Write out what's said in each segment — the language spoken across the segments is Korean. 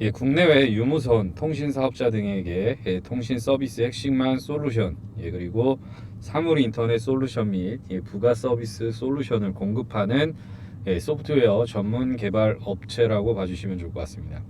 예, 국내외 유무선 통신 사업자 등에게 예, 통신 서비스 핵심만 솔루션, 예, 그리고 사물 인터넷 솔루션 및 예, 부가 서비스 솔루션을 공급하는 예, 소프트웨어 전문 개발 업체라고 봐주시면 좋을 것 같습니다.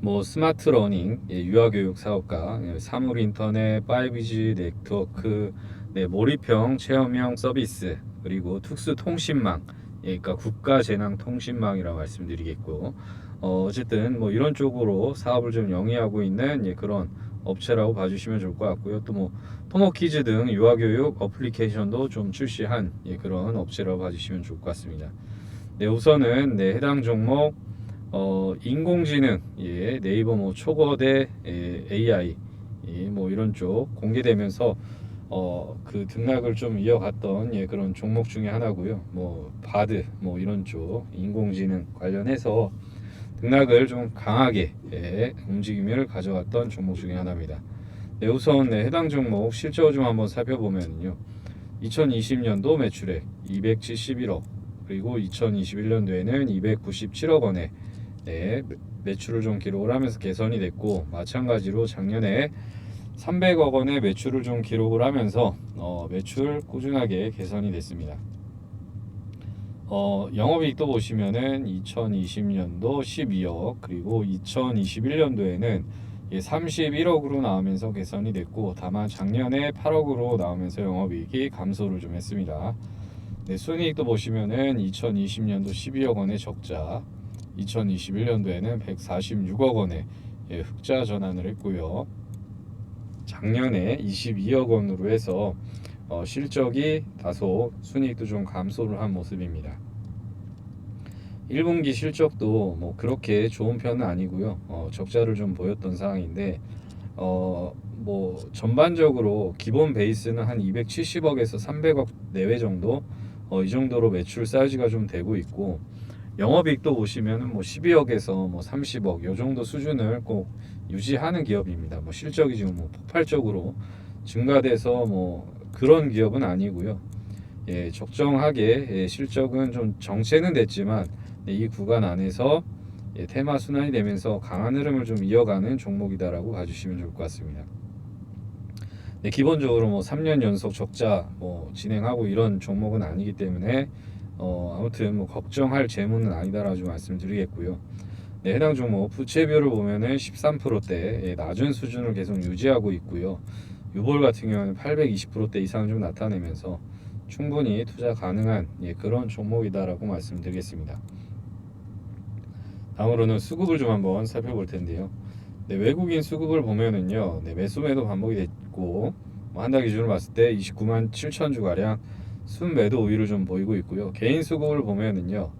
뭐 스마트 러닝, 예, 유아 교육 사업가, 예, 사물 인터넷, 5G 네트워크, 네, 몰입형 체험형 서비스, 그리고 특수 통신망, 예, 그러니까 국가 재난 통신망이라고 말씀드리겠고, 어, 어쨌든 뭐 이런 쪽으로 사업을 좀 영위하고 있는 예, 그런 업체라고 봐주시면 좋을 것 같고요. 또 뭐 토모키즈 등 유아교육 어플리케이션도 좀 출시한 예, 그런 업체라고 봐주시면 좋을 것 같습니다. 네, 우선은 네, 해당 종목 어, 인공지능, 예, 네이버 뭐 초거대 예, AI, 예, 뭐 이런 쪽 공개되면서 어, 그 등락을 좀 이어갔던 예, 그런 종목 중에 하나고요. 뭐 바드, 뭐 이런 쪽 인공지능 관련해서 등락을 좀 강하게 예, 움직임을 가져왔던 종목 중에 하나입니다. 네, 우선 네, 해당 종목 실적 좀 한번 살펴보면요. 2020년도 매출액 271억 그리고 2021년도에는 297억 원의 네, 매출을 좀 기록을 하면서 개선이 됐고 마찬가지로 작년에 300억 원의 매출을 좀 기록을 하면서 어, 매출 꾸준하게 개선이 됐습니다. 어, 영업이익도 보시면은 2020년도 12억 그리고 2021년도에는 31억으로 나오면서 개선이 됐고 다만 작년에 8억으로 나오면서 영업이익이 감소를 좀 했습니다. 네, 순이익도 보시면은 2020년도 12억 원의 적자, 2021년도에는 146억 원의 예, 흑자 전환을 했고요. 작년에 22억 원으로 해서 어, 실적이 다소 순이익도 좀 감소를 한 모습입니다. 1분기 실적도 뭐 그렇게 좋은 편은 아니고요. 어, 적자를 좀 보였던 상황인데 어, 뭐 전반적으로 기본 베이스는 한 270억에서 300억 내외 정도 어, 이 정도로 매출 사이즈가 좀 되고 있고 영업이익도 보시면은 뭐 12억에서 뭐 30억 요 정도 수준을 꼭 유지하는 기업입니다. 뭐 실적이 지금 뭐 폭발적으로 증가돼서 뭐 그런 기업은 아니고요. 예, 적정하게 예, 실적은 좀 정체는 됐지만 네, 이 구간 안에서 예, 테마 순환이 되면서 강한 흐름을 좀 이어가는 종목이다라고 봐주시면 좋을 것 같습니다. 네, 기본적으로 뭐 3년 연속 적자 뭐 진행하고 이런 종목은 아니기 때문에 어, 아무튼 뭐 걱정할 재무는 아니다라고 좀 말씀드리겠고요. 네, 해당 종목 부채비율을 보면은 13%대 예, 낮은 수준을 계속 유지하고 있고요. 유볼 같은 경우는 820%대 이상 좀 나타내면서 충분히 투자 가능한 예, 그런 종목이다라고 말씀드리겠습니다. 다음으로는 수급을 좀 한번 살펴볼 텐데요. 네, 외국인 수급을 보면은요, 네, 매수매도 반복이 됐고 뭐 한달 기준으로 봤을 때 29만 7천 주 가량 순매도 우위를 좀 보이고 있고요. 개인 수급을 보면은요,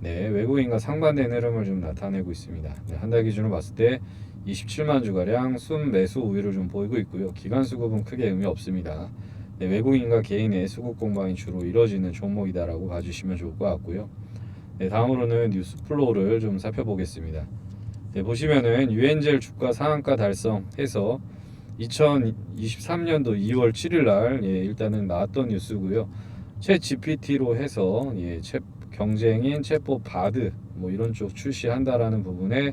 네, 외국인과 상반된 흐름을 좀 나타내고 있습니다. 네, 한달 기준으로 봤을 때 27만 주 가량 순매수 우위를 좀 보이고 있고요. 기간 수급은 크게 의미 없습니다. 네, 외국인과 개인의 수급 공방이 주로 이뤄지는 종목이다라고 봐주시면 좋을 것 같고요. 네, 다음으로는 뉴스 플로우를 좀 살펴보겠습니다. 네, 보시면은 유엔젤 주가 상한가 달성해서 2023년도 2월 7일 날 예, 일단은 나왔던 뉴스고요. 채 GPT로 해서 예, 챗 경쟁인 챗봇 바드 뭐 이런 쪽 출시한다라는 부분에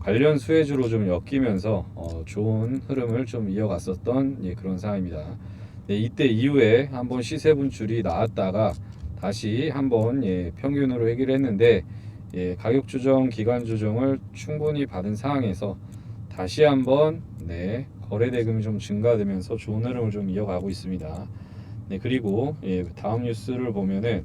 관련 수혜주로 좀 엮이면서 어, 좋은 흐름을 좀 이어갔었던 예, 그런 상황입니다. 네, 이때 이후에 한번 시세 분출이 나왔다가 다시 한번 예, 평균으로 해결했는데 예, 가격 조정, 기간 조정을 충분히 받은 상황에서 다시 한번 네, 거래 대금이 좀 증가되면서 좋은 흐름을 좀 이어가고 있습니다. 네, 그리고 예, 다음 뉴스를 보면은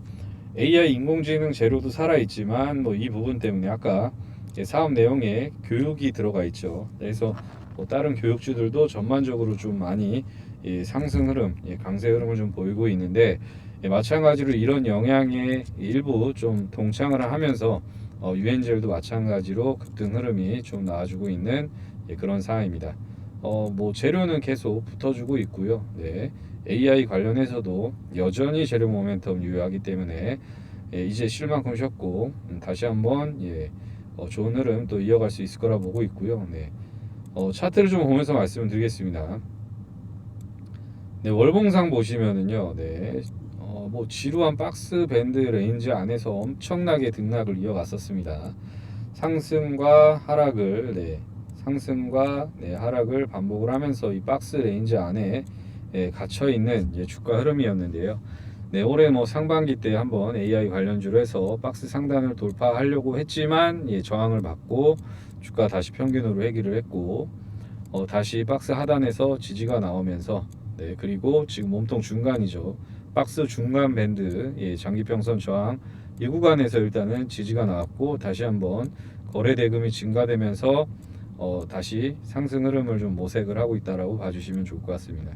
AI 인공지능 재료도 살아 있지만 뭐 이 부분 때문에 아까 예, 사업 내용에 교육이 들어가 있죠. 그래서 뭐 다른 교육주들도 전반적으로 좀 많이 예, 상승 흐름, 예, 강세 흐름을 좀 보이고 있는데 예, 마찬가지로 이런 영향에 일부 좀 동창을 하면서 어, 유엔젤도 마찬가지로 급등 흐름이 좀 나와주고 있는 예, 그런 상황입니다. 어, 뭐 재료는 계속 붙어주고 있고요. 네. AI 관련해서도 여전히 재료 모멘텀 유효하기 때문에 예, 이제 쉴 만큼 쉬었고 음, 다시 한번 예, 어, 좋은 흐름 또 이어갈 수 있을 거라 보고 있고요. 네. 어, 차트를 좀 보면서 말씀을 드리겠습니다. 네, 월봉상 보시면은요, 네, 어, 뭐 지루한 박스 밴드 레인지 안에서 엄청나게 등락을 이어갔었습니다. 상승과 하락을, 네, 상승과 네, 하락을 반복을 하면서 이 박스 레인지 안에 예, 갇혀 있는 예, 주가 흐름이었는데요. 네, 올해 뭐 상반기 때 한번 AI 관련주로 해서 박스 상단을 돌파하려고 했지만 예, 저항을 받고 주가 다시 평균으로 회귀를 했고 어, 다시 박스 하단에서 지지가 나오면서 네, 그리고 지금 몸통 중간이죠. 박스 중간 밴드 예, 장기평선 저항 이 구간에서 일단은 지지가 나왔고 다시 한번 거래 대금이 증가되면서 어, 다시 상승 흐름을 좀 모색을 하고 있다라고 봐주시면 좋을 것 같습니다.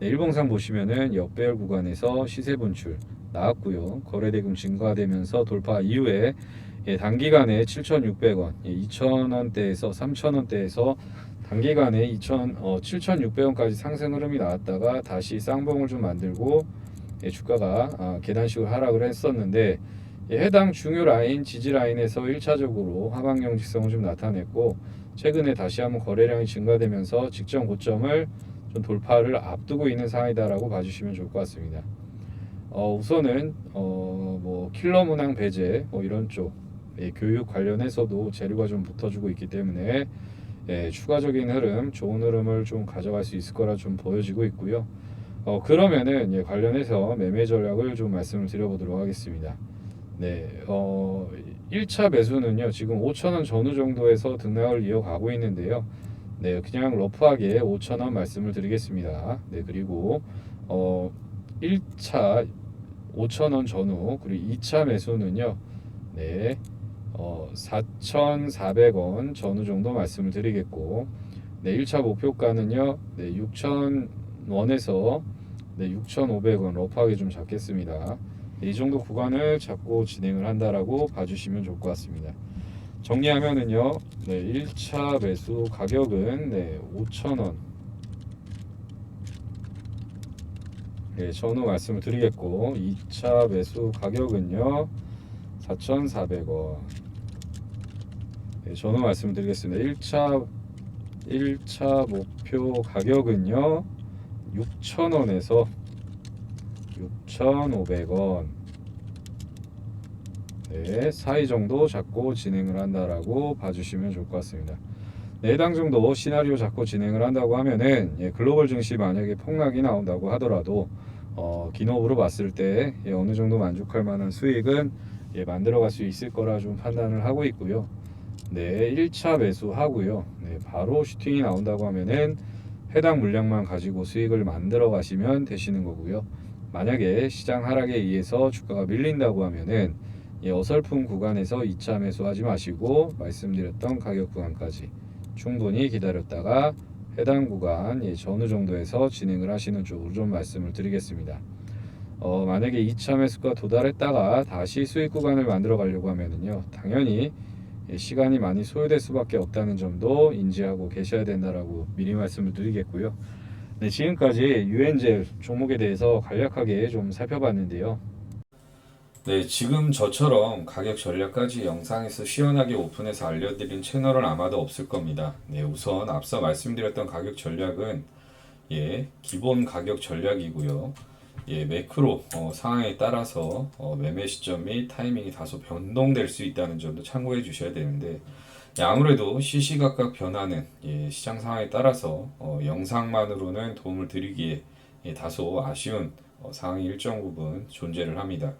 네, 일봉상 보시면은 역배열 구간에서 시세 분출 나왔고요. 거래 대금 증가되면서 돌파 이후에 예, 단기간에 7,600원, 예, 2,000원대에서 3,000원대에서 단기간에 2,000, 어, 7,600원까지 상승 흐름이 나왔다가 다시 쌍봉을 좀 만들고 예, 주가가 아, 계단식으로 하락을 했었는데 예, 해당 중요 라인 지지 라인에서 1차적으로 하방형 직성을 좀 나타냈고 최근에 다시 한번 거래량이 증가되면서 직전 고점을 좀 돌파를 앞두고 있는 상황이다라고 봐주시면 좋을 것 같습니다. 어, 우선은 어, 뭐 킬러 문항 배제 뭐 이런 쪽 예, 교육 관련해서도 재료가 좀 붙어주고 있기 때문에 예, 추가적인 흐름, 좋은 흐름을 좀 가져갈 수 있을 거라 좀 보여지고 있고요. 어, 그러면은 예, 관련해서 매매 전략을 좀 말씀을 드려보도록 하겠습니다. 네, 어, 1차 매수는요, 지금 5,000원 전후 정도에서 등락을 이어가고 있는데요. 네, 그냥 러프하게 5,000원 말씀을 드리겠습니다. 네, 그리고 어, 1차 5,000원 전후, 그리고 2차 매수는요, 네, 어, 4,400원 전후 정도 말씀을 드리겠고, 네, 1차 목표가는요, 네, 6,000원에서 네, 6,500원 러프하게 좀 잡겠습니다. 네, 이 정도 구간을 잡고 진행을 한다라고 봐주시면 좋을 것 같습니다. 정리하면은요, 네, 1차 매수 가격은 네, 5,000원. 네, 전후 말씀을 드리겠고, 2차 매수 가격은요, 4,400원. 네, 전후 말씀을 드리겠습니다. 1차 1차 목표 가격은요, 6,000원에서 6,500원. 네, 사이 정도 잡고 진행을 한다라고 봐주시면 좋을 것 같습니다. 네, 해당 정도 시나리오 잡고 진행을 한다고 하면은 예, 글로벌 증시 만약에 폭락이 나온다고 하더라도 어, 기업으로 봤을 때 예, 어느 정도 만족할 만한 수익은 예, 만들어갈 수 있을 거라 좀 판단을 하고 있고요. 네, 1차 매수하고요. 네, 바로 슈팅이 나온다고 하면은 해당 물량만 가지고 수익을 만들어 가시면 되시는 거고요. 만약에 시장 하락에 의해서 주가가 밀린다고 하면은 예, 어설픈 구간에서 2차 매수하지 마시고 말씀드렸던 가격 구간까지 충분히 기다렸다가 해당 구간 예, 전후 정도에서 진행을 하시는 쪽으로 좀 말씀을 드리겠습니다. 어, 만약에 2차 매수가 도달했다가 다시 수익 구간을 만들어 가려고 하면은요, 당연히 예, 시간이 많이 소요될 수밖에 없다는 점도 인지하고 계셔야 된다라고 미리 말씀을 드리겠고요. 네, 지금까지 유엔젤 종목에 대해서 간략하게 좀 살펴봤는데요. 네, 지금 저처럼 가격 전략까지 영상에서 시원하게 오픈해서 알려드린 채널은 아마도 없을 겁니다. 네, 우선 앞서 말씀드렸던 가격 전략은 예, 기본 가격 전략이고요. 예, 매크로 어, 상황에 따라서 어, 매매 시점 및 타이밍이 다소 변동될 수 있다는 점도 참고해 주셔야 되는데 예, 아무래도 시시각각 변하는 예, 시장 상황에 따라서 어, 영상만으로는 도움을 드리기에 예, 다소 아쉬운 어, 상황이 일정 부분 존재를 합니다.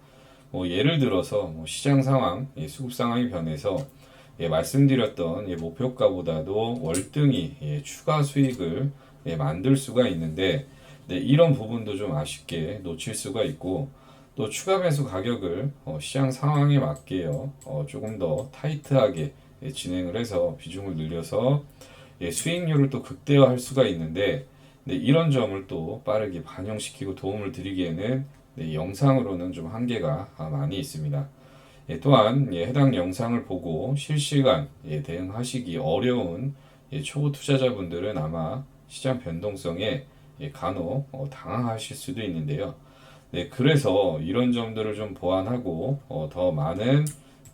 뭐 예를 들어서 뭐 시장 상황, 예, 수급 상황이 변해서 예, 말씀드렸던 예, 목표가보다도 월등히 예, 추가 수익을 예, 만들 수가 있는데 네, 이런 부분도 좀 아쉽게 놓칠 수가 있고 또 추가 매수 가격을 어, 시장 상황에 맞게요 어, 조금 더 타이트하게 예, 진행을 해서 비중을 늘려서 예, 수익률을 또 극대화할 수가 있는데 네, 이런 점을 또 빠르게 반영시키고 도움을 드리기에는 네, 영상으로는 좀 한계가 아, 많이 있습니다. 예, 또한 예, 해당 영상을 보고 실시간 예, 대응하시기 어려운 예, 초보 투자자분들은 아마 시장 변동성에 예, 간혹 어, 당황하실 수도 있는데요. 네, 그래서 이런 점들을 좀 보완하고 어, 더 많은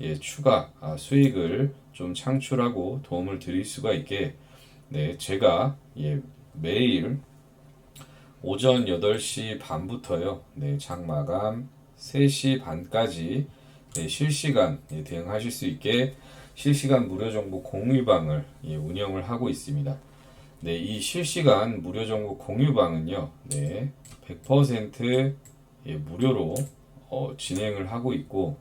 예, 추가 아, 수익을 좀 창출하고 도움을 드릴 수가 있게 네, 제가 예, 매일 오전 8시 반부터요. 네, 장 마감 3시 반까지 네, 실시간 예, 대응하실 수 있게 실시간 무료 정보 공유방을 예, 운영을 하고 있습니다. 네, 이 실시간 무료 정보 공유방은요, 네, 100% 예, 무료로 어, 진행을 하고 있고,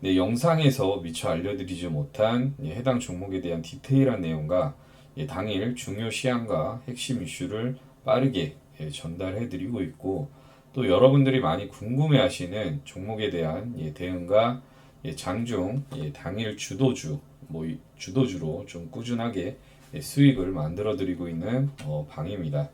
네, 영상에서 미처 알려드리지 못한 예, 해당 종목에 대한 디테일한 내용과 예, 당일 중요 시황과 핵심 이슈를 빠르게 예, 전달해드리고 있고, 또 여러분들이 많이 궁금해하시는 종목에 대한 예, 대응과 예, 장중 예, 당일 주도주 뭐 이- 주도주로 좀 꾸준하게 예, 수익을 만들어 드리고 있는 어, 방입니다.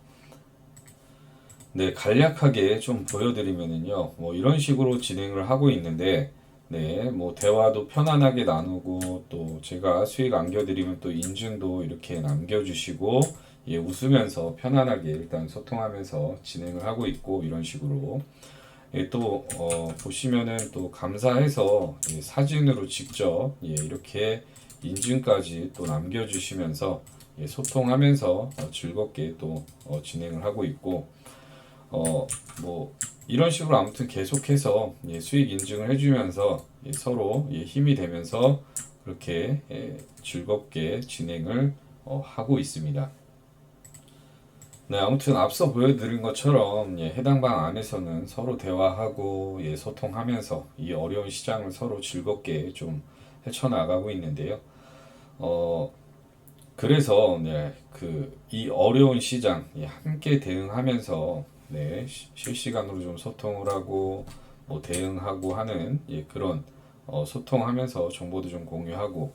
네, 간략하게 좀 보여드리면은요, 뭐 이런 식으로 진행을 하고 있는데, 네, 뭐 대화도 편안하게 나누고 또 제가 수익 안겨드리면 또 인증도 이렇게 남겨주시고, 예, 웃으면서 편안하게 일단 소통하면서 진행을 하고 있고 이런 식으로. 예, 또 어, 보시면은 또 감사해서 예, 사진으로 직접 예, 이렇게 인증까지 또 남겨주시면서 예, 소통하면서 어, 즐겁게 또 어, 진행을 하고 있고 어, 뭐 이런 식으로 아무튼 계속해서 예, 수익 인증을 해주면서 예, 서로 예, 힘이 되면서 그렇게 예, 즐겁게 진행을 어, 하고 있습니다. 네, 아무튼 앞서 보여드린 것처럼 예, 해당 방 안에서는 서로 대화하고 예, 소통하면서 이 어려운 시장을 서로 즐겁게 좀 헤쳐나가고 있는데요. 어, 그래서 네, 그 이 어려운 시장 예, 함께 대응하면서 네, 시- 실시간으로 좀 소통을 하고 뭐 대응하고 하는 예, 그런 어, 소통하면서 정보도 좀 공유하고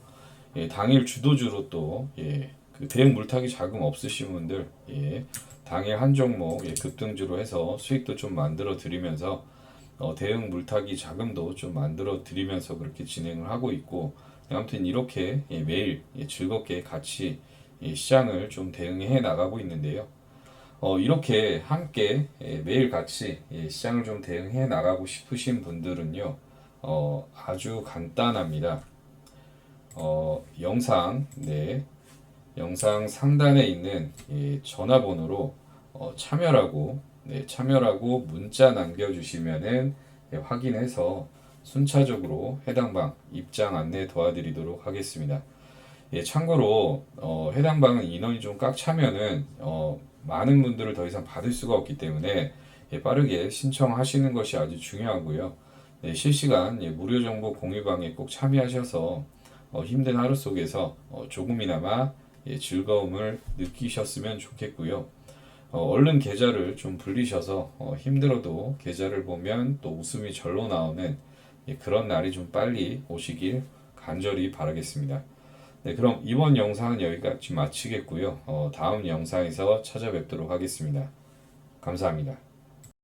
예, 당일 주도주로 또 예, 그 대응 물타기 자금 없으신 분들 예, 당일 한 종목 예, 급등주로 해서 수익도 좀 만들어 드리면서 어, 대응 물타기 자금도 좀 만들어 드리면서 그렇게 진행을 하고 있고 아무튼 이렇게 예, 매일 예, 즐겁게 같이 예, 시장을 좀 대응해 나가고 있는데요. 어, 이렇게 함께 예, 매일 같이 예, 시장을 좀 대응해 나가고 싶으신 분들은요, 어, 아주 간단합니다. 어, 영상, 네, 영상 상단에 있는 예, 전화번호로 어, 참여라고, 네, 참여라고 문자 남겨주시면은 예, 확인해서 순차적으로 해당 방 입장 안내 도와드리도록 하겠습니다. 예, 참고로 어, 해당 방은 인원이 좀 꽉 차면은 어, 많은 분들을 더 이상 받을 수가 없기 때문에 예, 빠르게 신청하시는 것이 아주 중요하고요. 네, 실시간 예, 무료 정보 공유방에 꼭 참여하셔서 어, 힘든 하루 속에서 어, 조금이나마 예, 즐거움을 느끼셨으면 좋겠고요. 어, 얼른 계좌를 좀 불리셔서 어, 힘들어도 계좌를 보면 또 웃음이 절로 나오는 예, 그런 날이 좀 빨리 오시길 간절히 바라겠습니다. 네, 그럼 이번 영상은 여기까지 마치겠고요. 어, 다음 영상에서 찾아뵙도록 하겠습니다. 감사합니다.